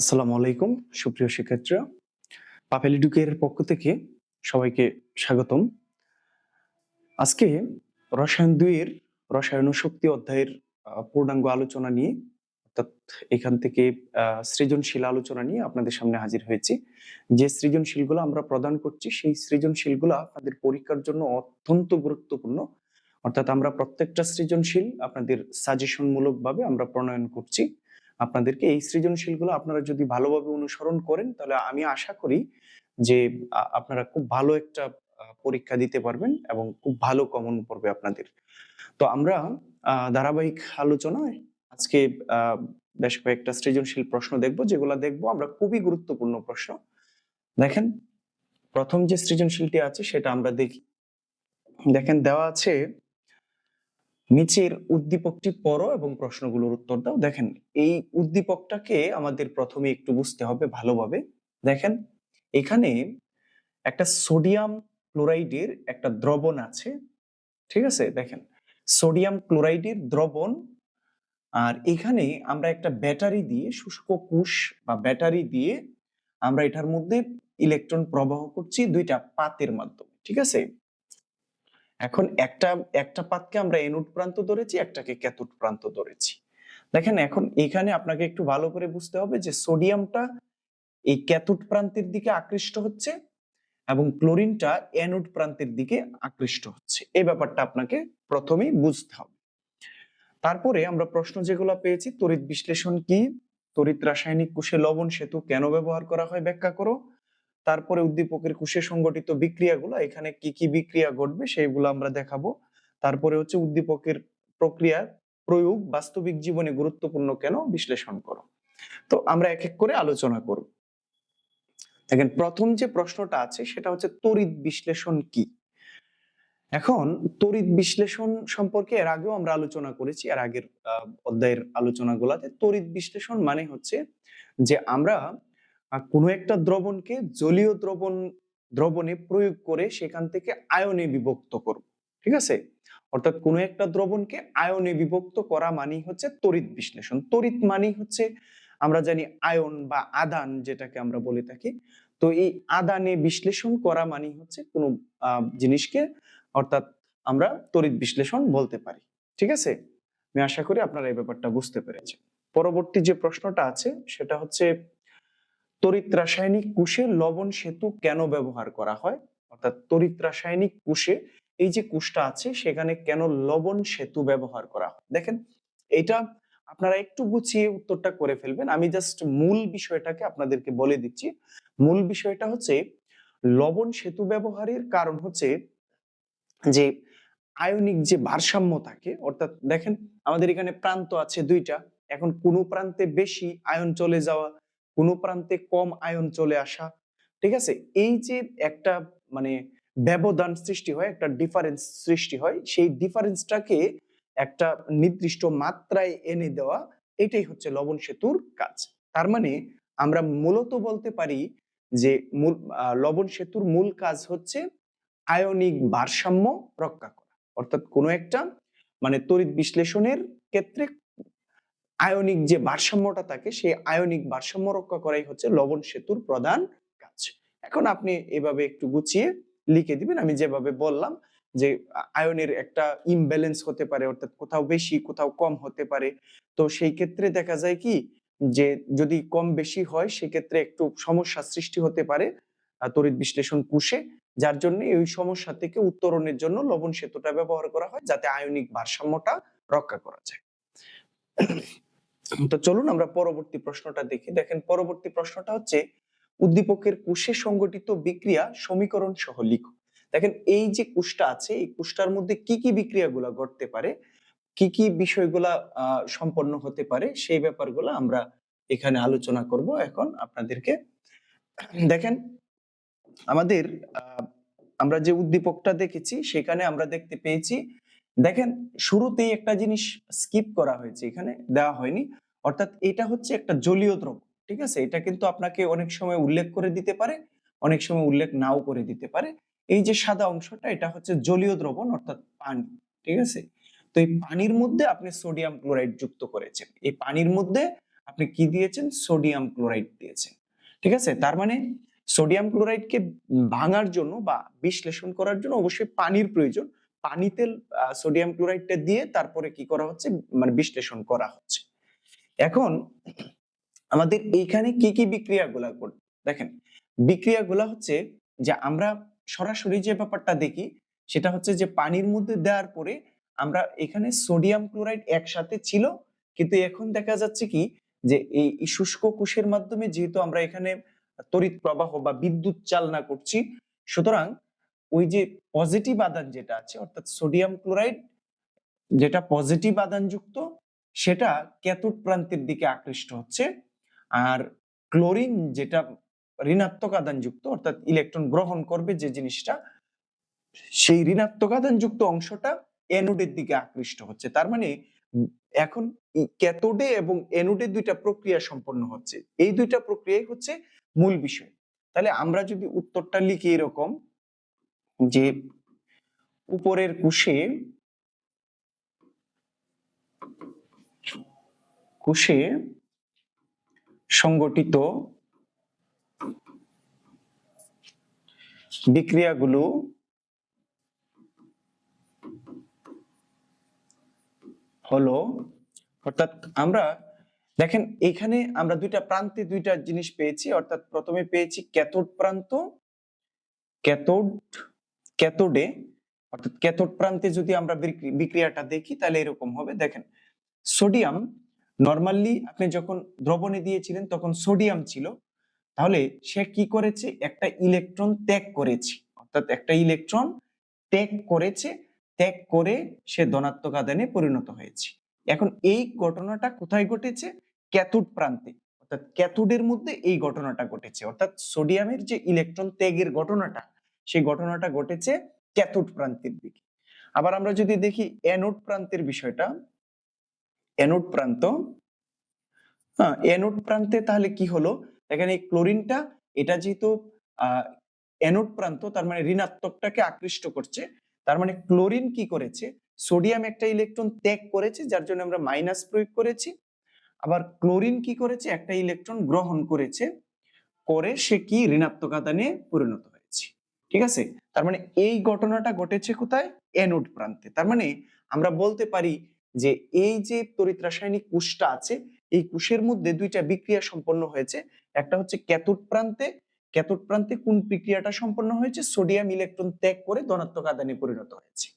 আসসালামু আলাইকুম, সুপ্রিয় শিক্ষার্থীরা। পাপেলিডুকের পক্ষ থেকে সবাইকে স্বাগতম। আজকে রসায়ন দুইয়ের রসায়ন শক্তি অধ্যায়ের পূর্ণাঙ্গ আলোচনা নিয়ে, অর্থাৎ এখান থেকে সৃজনশীল আলোচনা নিয়ে আপনাদের সামনে হাজির হয়েছি। যে সৃজনশীলগুলো আমরা প্রদান করছি, সেই সৃজনশীলগুলো আপনাদের পরীক্ষার জন্য অত্যন্ত গুরুত্বপূর্ণ। অর্থাৎ আমরা প্রত্যেকটা সৃজনশীল আপনাদের সাজেশন মূলক ভাবে আমরা প্রণয়ন করছি। আপনাদেরকে এই সৃজনশীলগুলো আপনারা যদি ভালোভাবে অনুসরণ করেন, তাহলে আমি আশা করি যে আপনারা খুব ভালো একটা পরীক্ষা দিতে পারবেন এবং খুব ভালো কমন পড়বে আপনাদের। তো আমরা ধারাবাহিক আলোচনায় আজকে বেশ কয়েকটা সৃজনশীল প্রশ্ন দেখব, যেগুলো দেখব আমরা খুবই গুরুত্বপূর্ণ প্রশ্ন। দেখেন, প্রথম যে সৃজনশীলটি আছে সেটা আমরা দেখি। দেখেন, দেওয়া আছে নিচের উদ্দীপকটি পড়ো এবং প্রশ্নগুলোর উত্তর দাও। দেখেন, এই উদ্দীপকটাকে আমাদের প্রথমে একটু বুঝতে হবে ভালোভাবে। দেখেন, এখানে একটা সোডিয়াম ক্লোরাইডের একটা দ্রবণ আছে। ঠিক আছে? দেখেন, সোডিয়াম ক্লোরাইডের দ্রবণ, আর এখানে আমরা একটা ব্যাটারি দিয়ে, শুষ্ক কুশ বা ব্যাটারি দিয়ে আমরা এটার মধ্যে ইলেকট্রন প্রবাহ করছি দুইটা পাতের মাধ্যমে। ঠিক আছে? এখন একটা একটা পাতকে আমরা এনুট প্রান্ত ধরেছি, একটাকে ক্যাথোড প্রান্ত ধরেছি। দেখেন, এখন এখানে আপনাকে একটু ভালো করে বুঝতে হবে যে সোডিয়ামটা এই ক্যাথোড প্রান্তের দিকে আকৃষ্ট হচ্ছে এবং ক্লোরিনটা অ্যানোড প্রান্তের দিকে আকৃষ্ট হচ্ছে। এই ব্যাপারটা আপনাকে প্রথমেই বুঝতে হবে। তারপরে আমরা প্রশ্ন যেগুলো পেয়েছি, তড়িৎ বিশ্লেষণ কি? তড়িৎ রাসায়নিক কোষে লবণ সেতু কেন ব্যবহার করা হয় ব্যাখ্যা করো। তারপরে উদ্দীপকের কোষে সংগঠিত বিক্রিয়াগুলো, এখানে কি কি বিক্রিয়া ঘটবে সেইগুলো আমরা দেখাবো। তারপরে হচ্ছে উদ্দীপকের প্রক্রিয়ার প্রয়োগ, বাস্তবিক জীবনে গুরুত্বপূর্ণ কেন বিশ্লেষণ করো। তো আমরা এক এক করে আলোচনা করব। দেখেন, প্রথম যে প্রশ্নটা আছে সেটা হচ্ছে তড়িৎ বিশ্লেষণ কি? এখন তড়িৎ বিশ্লেষণ সম্পর্কে এর আগেও আমরা আলোচনা করেছি, এর আগের অধ্যায়ের আলোচনাগুলোতে তড়িৎ বিশ্লেষণ মানে হচ্ছে যে আমরা কোনো একটা দ্রবণকে জলীয় দ্রবণ, দ্রবণে প্রয়োগ করে সেখান থেকে আয়নে বিভক্ত করব, ঠিক আছে? অর্থাৎ কোনো একটা দ্রবণকে আয়নে বিভক্ত করা মানেই হচ্ছে তড়িৎ বিশ্লেষণ। তড়িৎ মানেই হচ্ছে আমরা জানি আয়ন বা আদান যেটাকে আমরা বলে থাকি। তো এই আদানে বিশ্লেষণ করা মানেই হচ্ছে কোনো জিনিসকে অর্থাৎ আমরা তড়িৎ বিশ্লেষণ বলতে পারি, ঠিক আছে? আমি আশা করি আপনারা এই ব্যাপারটা বুঝতে পেরেছেন। পরবর্তী যে প্রশ্নটা আছে সেটা হচ্ছে তড়িৎ রাসায়নিক কোষে লবণ সেতু কেন ব্যবহার করা হয়? অর্থাৎ তড়িৎ রাসায়নিক কোষে এই যে কোষটা আছে, সেখানে কেন লবণ সেতু ব্যবহার করা হয়? দেখেন, এটা আপনারা একটু গুছিয়ে উত্তরটা করে ফেলবেন। আমি জাস্ট মূল বিষয়টাকে আপনাদেরকে বলে দিচ্ছি। মূল বিষয়টা হচ্ছে, লবণ সেতু ব্যবহারের কারণ হচ্ছে যে, আয়নিক যে ভারসাম্য থাকে, অর্থাৎ দেখেন, আমাদের এখানে প্রান্ত আছে দুইটা। এখন কোনো প্রান্তে বেশি আয়ন চলে যাওয়া কোনো প্রান্তে কম আয়ন চলে আসা, ঠিক আছে? এই যে একটা মানে ব্যবধান সৃষ্টি হয়, একটা ডিফারেন্স সৃষ্টি হয়, সেই ডিফারেন্সটাকে একটা নির্দিষ্ট মাত্রায় এনে দেওয়া, এটাই হচ্ছে লবণ সেতুর কাজ। তার মানে আমরা মূলত বলতে পারি যে মূল লবণ সেতুর মূল কাজ হচ্ছে আয়নিক ভারসাম্য রক্ষা করা। অর্থাৎ কোনো একটা মানে তড়িৎ বিশ্লেষণের ক্ষেত্রে আয়নিক যে ভারসাম্যটা থাকে, সেই আয়নিক ভারসাম্য রক্ষা করাই হচ্ছে লবণ সেতুর প্রধান কাজ। এখন আপনি এভাবে একটু গুছিয়ে লিখে দিবেন। আমি যেভাবে বললাম যে, আয়নের একটা ইমব্যালেন্স হতে পারে, অর্থাৎ কোথাও বেশি, কোথাও কম হতে পারে। তো সেই ক্ষেত্রে দেখা যায় কি যে, যদি কম বেশি হয়, সেক্ষেত্রে একটু সমস্যা সৃষ্টি হতে পারে তড়িৎ বিশ্লেষণ কোষে যার জন্য এই সমস্যা থেকে উত্তরণের জন্য লবণ সেতুটা ব্যবহার করা হয়, যাতে আয়নিক ভারসাম্যটা রক্ষা করা যায়। তো চলুন আমরা পরবর্তী প্রশ্নটা দেখি। দেখেন, পরবর্তী প্রশ্নটা হচ্ছে, উদ্দীপকের কোষে সংগঠিত বিক্রিয়া সমীকরণ সহ লিখো দেখেন, এই যে কোষটা আছে, এই কোষটার মধ্যে কি কি বিক্রিয়াগুলা ঘটতে পারে, কি কি বিষয়গুলা সম্পন্ন হতে পারে, সেই ব্যাপারগুলো আমরা এখানে আলোচনা করব এখন আপনাদেরকে। দেখেন, আমাদের আমরা যে উদ্দীপকটা দেখেছি, সেখানে আমরা দেখতে পেয়েছি দেখেন, শুরুতেই একটা জিনিস স্কিপ করা হয়েছে, এখানে দেওয়া হয়নি। অর্থাৎ এটা হচ্ছে একটা জলীয় দ্রব্য, ঠিক আছে? এটা কিন্তু আপনাকে অনেক সময় উল্লেখ করে দিতে পারে, অনেক সময় উল্লেখ নাও করে দিতে পারে। এই যে সাদা অংশটা, এটা হচ্ছে জলীয় দ্রবণ, অর্থাৎ পানি, ঠিক আছে? তো এই পানির মধ্যে আপনি সোডিয়াম ক্লোরাইড যুক্ত করেছেন। এই পানির মধ্যে আপনি কি দিয়েছেন? সোডিয়াম ক্লোরাইড দিয়েছেন, ঠিক আছে? তার মানে সোডিয়াম ক্লোরাইডকে ভাঙার জন্য বা বিশ্লেষণ করার জন্য অবশ্যই পানির প্রয়োজন। পানিতে সোডিয়াম ক্লোরাইডটা দিয়ে তারপরে কি করা হচ্ছে? মানে বিশ্লেষণ করা হচ্ছে। এখন আমাদের এইখানে কি কি বিক্রিয়াগুলা দেখেন, বিক্রিয়াগুলা হচ্ছে যে আমরা সরাসরি যে ব্যাপারটা দেখি, সেটা হচ্ছে যে পানির মধ্যে দেওয়ার পরে আমরা এখানে সোডিয়াম ক্লোরাইড একসাথে ছিল, কিন্তু এখন দেখা যাচ্ছে কি যে এই শুষ্ক কোষের মাধ্যমে যেহেতু আমরা এখানে তড়িৎ প্রবাহ বা বিদ্যুৎ চালনা করছি, সুতরাং ওই যে পজিটিভ আদান যেটা আছে, অর্থাৎ সোডিয়াম ক্লোরাইড যেটা পজিটিভ আদানযুক্ত, সেটা ক্যাথোড প্রান্তের দিকে আকৃষ্ট হচ্ছে। আর ক্লোরিন যেটা ঋণাত্মক আদানযুক্ত, অর্থাৎ ইলেকট্রন গ্রহণ করবে যে জিনিসটা, সেই ঋণাত্মক আদানযুক্ত অংশটা অ্যানোডের দিকে আকৃষ্ট হচ্ছে। তার মানে এখন ক্যাথোডে এবং অ্যানোডে দুইটা প্রক্রিয়া সম্পন্ন হচ্ছে। এই দুইটা প্রক্রিয়াই হচ্ছে মূল বিষয়। তাহলে আমরা যদি উত্তরটা লিখি এরকম যে উপরের কোষে কোষে সংগঠিত বিক্রিয়াগুলো হলো, অর্থাৎ আমরা দেখেন এখানে আমরা দুইটা প্রান্তে দুইটা জিনিস পেয়েছি, অর্থাৎ প্রথমে পেয়েছি ক্যাথোড প্রান্ত, ক্যাথোড ক্যাথোডে অর্থাৎ ক্যাথোড প্রান্তে যদি আমরা বিক্রি- বিক্রিয়াটা দেখি, তাহলে এরকম হবে। দেখেন, সোডিয়াম, নর্মালি আপনি যখন দ্রবণে দিয়েছিলেন, তখন সোডিয়াম ছিল। তাহলে সে কি করেছে? একটা ইলেকট্রন ত্যাগ করেছে। অর্থাৎ একটা ইলেকট্রন ত্যাগ করেছে, ত্যাগ করে সে ধনাত্মক আদানে পরিণত হয়েছে। এখন এই ঘটনাটা কোথায় ঘটেছে? ক্যাথোড প্রান্তে। অর্থাৎ ক্যাথোডের মধ্যে এই ঘটনাটা ঘটেছে। অর্থাৎ সোডিয়ামের যে ইলেকট্রন ত্যাগের ঘটনাটা সেই ঘটনাটা ঘটেছে ক্যাথোড প্রান্তের দিকে। আবার আমরা যদি দেখি অ্যানোড প্রান্তের বিষয়টা অ্যানোড প্রান্ত হ্যাঁ অ্যানোড প্রান্তে তাহলে কি হলো? এখানে ক্লোরিনটা, এটা যেহেতু অ্যানোড প্রান্ত, তার মানে ঋণাত্মকটাকে আকৃষ্ট করছে, তার মানে ক্লোরিন কি করেছে? সোডিয়াম একটা ইলেকট্রন ত্যাগ করেছে, যার জন্য আমরা মাইনাস প্রয়োগ করেছি। আবার ক্লোরিন কি করেছে? একটা ইলেকট্রন গ্রহণ করেছে, করে সে কি ঋণাত্মক আদানে পরিণত ঠিক আছে? তার মানে এই ঘটনাটা ঘটেছে কোথায়? অ্যানোড প্রান্তে। তার মানে আমরা বলতে পারি যে এই যে তড়িৎ রাসায়নিক কোষটা আছে, এই কোষের মধ্যে দুইটা বিক্রিয়া সম্পন্ন হয়েছে। একটা হচ্ছে ক্যাথোড প্রান্তে। ক্যাথোড প্রান্তে কোন বিক্রিয়াটা সম্পন্ন হয়েছে? সোডিয়াম ইলেকট্রন ত্যাগ করে ধনাত্মক আদানে পরিণত হয়েছে।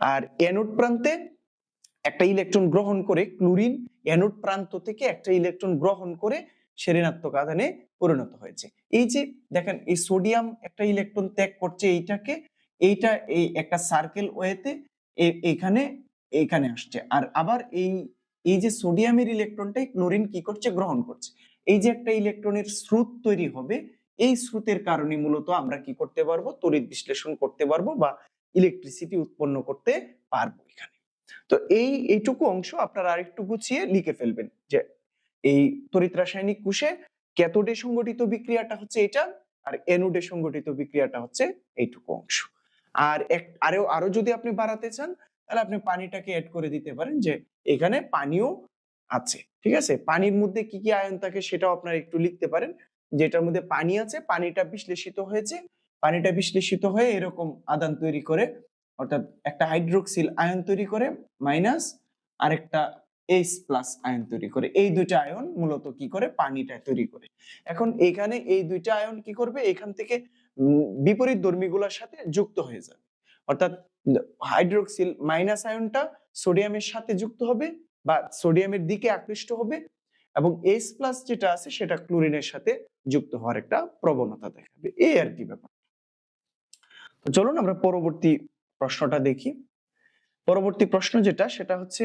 আর অ্যানোড প্রান্তে একটা ইলেকট্রন গ্রহণ করে ক্লোরিন। অ্যানোড প্রান্ত থেকে একটা ইলেকট্রন গ্রহণ করে সে আদানে পরিণত হয়েছে। এই যে দেখেন, এই সোডিয়াম একটা ইলেকট্রন ত্যাগ করছে এইটাকে, এইটা এই একটা সার্কেল ওয়েতে এখানে এখানে আসছে। আর আবার এই এই যে সোডিয়ামের ইলেকট্রনটাই ক্লোরিন কি করছে? গ্রহণ করছে। এই যে একটা ইলেকট্রনের স্রোত তৈরি হবে, এই স্রোতের কারণে মূলত আমরা কি করতে পারব? তড়িৎ বিশ্লেষণ করতে পারব বা ইলেকট্রিসিটি উৎপন্ন করতে পারব এখানে। তো এই, এইটুকু অংশ আপনারা আরেকটু গুছিয়ে লিখে ফেলবেন যে এই তড়িৎ রাসায়নিক কোষে ক্যাথোডে সংগঠিত বিক্রিয়াটা হচ্ছে এটা আর অ্যানোডে সংগঠিত বিক্রিয়াটা হচ্ছে এইটুকু অংশ। আর এক আরও আরও যদি আপনি বাড়াতে চান, তাহলে আপনি পানিটাকে অ্যাড করে দিতে পারেন যে এখানে পানিও আছে, ঠিক আছে? পানির মধ্যে কি কি আয়ন থাকে সেটাও আপনারা একটু লিখতে পারেন। যেটার মধ্যে পানি আছে, পানিটা বিশ্লেষিত হয়েছে। পানিটা বিশ্লেষিত হয়ে এরকম আদান তৈরি করে, অর্থাৎ একটা হাইড্রোক্সিল আয়ন তৈরি করে মাইনাস আরেকটা এইচ প্লাস আয়ন তৈরি করে। এই দুইটা আয়ন মূলত কি করে? পানিটা তৈরি করে। এখন এখানে এই দুইটা আয়ন কি করবে? এখান থেকে বিপরীত ধর্মীগুলোর সাথে যুক্ত হয়ে যাবে। অর্থাৎ হাইড্রোক্সিল মাইনাস আয়নটা সোডিয়ামের সাথে যুক্ত হবে বা সোডিয়ামের দিকে আকৃষ্ট হবে এবং এইচ প্লাস যেটা আছে সেটা ক্লোরিনের সাথে যুক্ত হওয়ার একটা প্রবণতা দেখাবে। এই আর কি ব্যাপার। চলুন আমরা পরবর্তী প্রশ্নটা দেখি। পরবর্তী প্রশ্ন যেটা, সেটা হচ্ছে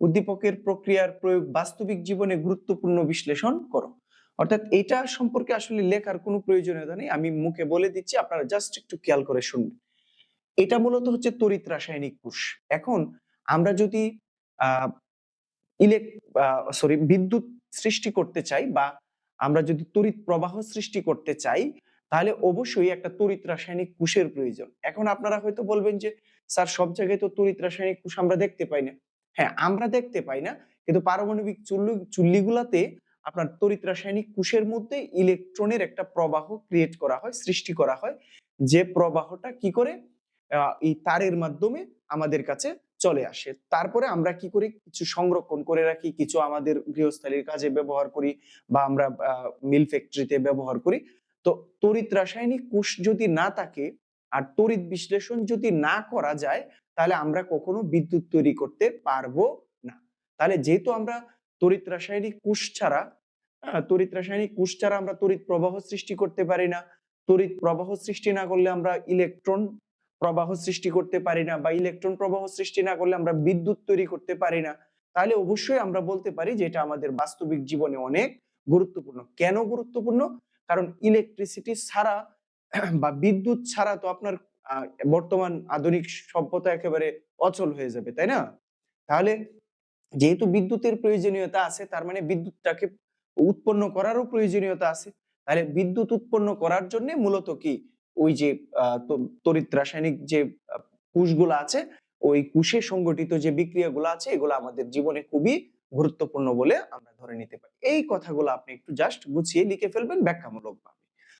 উদ্দীপকের প্রক্রিয়ার প্রয়োগ বাস্তবিক জীবনে গুরুত্বপূর্ণ বিশ্লেষণ করো। অর্থাৎ এটা সম্পর্কে আসলে লেখার কোনো প্রয়োজনীয়তা নেই। আমি মুখে বলে দিচ্ছি, আপনারা জাস্ট একটু খেয়াল করে শুনবেন। এটা মূলত হচ্ছে তড়িৎ রাসায়নিক কোষ। এখন আমরা যদি ইলেক সরি বিদ্যুৎ সৃষ্টি করতে চাই বা আমরা যদি তড়িৎ প্রবাহ সৃষ্টি করতে চাই, তাহলে অবশ্যই একটা তড়িৎ রাসায়নিক কোষের প্রয়োজন। এখন আপনারা হয়তো বলবেন যে, স্যার, সব জায়গায় তো তড়িৎ রাসায়নিক কোষ আমরা দেখতে পাই না। হ্যাঁ আমরা দেখতে পাই না। কিন্তু পারমাণবিক চুল্লি, চুল্লিগুলাতে আপনার তড়িৎ রাসায়নিক কোষের মধ্যে ইলেকট্রনের একটা প্রবাহ ক্রিয়েট করা হয়, সৃষ্টি করা হয়। যে প্রবাহটা কি করে? এই তারের মাধ্যমে আমাদের কাছে চলে আসে। তারপরে আমরা কি করি? কিছু সংরক্ষণ করে রাখি, কিছু আমাদের গৃহস্থালীর কাজে ব্যবহার করি বা আমরা মিল ফ্যাক্টরিতে ব্যবহার করি। তো তড়িৎ রাসায়নিক কোষ যদি না থাকে আর তড়িৎ বিশ্লেষণ যদি না করা যায় তাহলে আমরা কখনো বিদ্যুৎ তৈরি করতে পারব না। তাহলে যেহেতু আমরা তড়িৎ রাসায়নিক কোষ ছাড়া তড়িৎ রাসায়নিক কোষ ছাড়া আমরা তড়িৎ প্রবাহ সৃষ্টি করতে পারি না, তড়িৎ প্রবাহ সৃষ্টি না করলে আমরা ইলেকট্রন প্রবাহ সৃষ্টি করতে পারি না বা ইলেকট্রন প্রবাহ সৃষ্টি না করলে আমরা বিদ্যুৎ তৈরি করতে পারি না। তাহলে অবশ্যই আমরা বলতে পারি যে এটা আমাদের বাস্তবিক জীবনে অনেক গুরুত্বপূর্ণ। কেন গুরুত্বপূর্ণ? কারণ ইলেকট্রিসিটি ছাড়া বা বিদ্যুৎ ছাড়া তো আপনার বর্তমান আধুনিক সভ্যতা একেবারে অচল হয়ে যাবে তাই না? তাহলে যেহেতু বিদ্যুতের প্রয়োজনীয়তা আছে তার মানে বিদ্যুৎটাকে উৎপন্ন করারও প্রয়োজনীয়তা আছে তাহলে বিদ্যুৎ উৎপন্ন করার জন্য মূলত কি? ওই যে তড়িৎ রাসায়নিক যে আহ, কোষগুলো আছে ওই কোষে সংগঠিত যে বিক্রিয়াগুলো আছে এগুলো আমাদের জীবনে খুবই গুরুত্বপূর্ণ বলে আমরা ধরে নিতে পারি। এই কথাগুলো আপনি একটু জাস্ট গুছিয়ে লিখে ফেলবেন ব্যাখ্যামূলক